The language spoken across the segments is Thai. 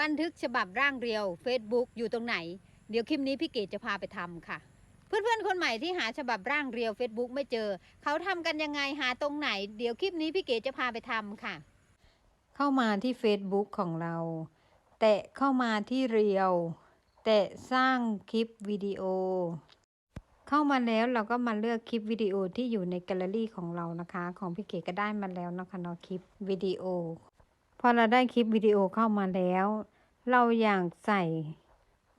บันทึกฉบับร่างเรียว Facebook อยู่ตรงไหน เดี๋ยวคลิปนี้พี่เกดจะพาไปทำค่ะ เพื่อนๆ คนใหม่ที่หาฉบับร่างเรียว Facebook ไม่เจอ เขาทำกันยังไงหาตรงไหน เดี๋ยวคลิปนี้พี่เกดจะพาไปทำค่ะ เข้ามาที่ Facebook ของเรา แตะเข้ามาที่เรียว แตะสร้างคลิปวิดีโอ เข้ามาแล้วเราก็มาเลือกคลิปวิดีโอที่อยู่ในแกลเลอรี่ของเรานะคะ ของพี่เก๋ก็ได้มาแล้วนะคะเนาะคลิปวิดีโอ อเราได้คลิปวิดีโอเข้ามาแล้ว เราอยากใส่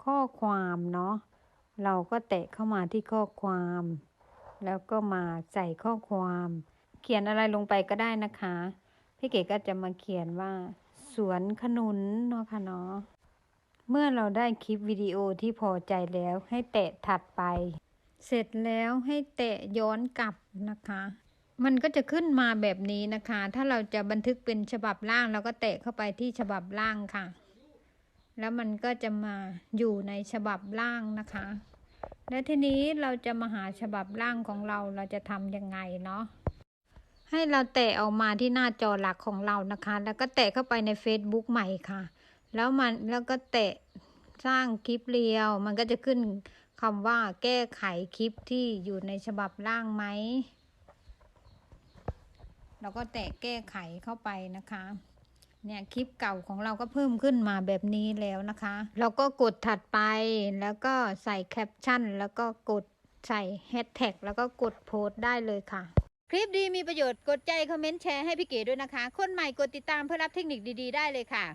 ข้อความเนาะเราก็แตะเข้ามาที่ข้อความ แล้วก็มาใส่ข้อความ เขียนอะไรลงไปก็ได้นะคะ พี่เก๋ก็จะมาเขียนว่า สวนขนุนเนาะค่ะเนาะเมื่อเราได้คลิปวิดีโอที่พอใจแล้วให้แตะถัดไป เสร็จแล้วให้แตะย้อนกลับนะคะ มันก็จะขึ้นมาแบบนี้นะคะ ถ้าเราจะบันทึกเป็นฉบับล่างเราก็แตะเข้าไปที่ฉบับล่างค่ะ แล้วมันก็จะมาอยู่ในฉบับล่างนะคะ และทีนี้เราจะมาหาฉบับล่างของเราเราจะทำยังไงเนาะ ให้เราแตะออกมาที่หน้าจอหลักของเรานะคะ แล้วก็แตะเข้าไปใน Facebook ใหม่ค่ะ แล้วมันแล้วก็แตะสร้างคลิปเรียว มันก็จะขึ้นคำว่าแก้ไขคลิปที่อยู่ในฉบับล่างไหม เราก็แตะแก้ไขเข้าไปนะคะเนี่ยคลิปเก่าของเราก็เพิ่มขึ้นมาแบบนี้แล้วนะคะ เราก็กดถัดไปแล้วก็ใส่แคปชั่นแล้วก็กดใส่แฮชแท็กแล้วก็กดโพสต์ได้เลยค่ะ คลิปดีมีประโยชน์กดใจ คอมเมนต์แชร์ให้พี่เก๋ด้วยนะคะ คนใหม่กดติดตามเพื่อรับเทคนิคดี ๆ ได้เลยค่ะ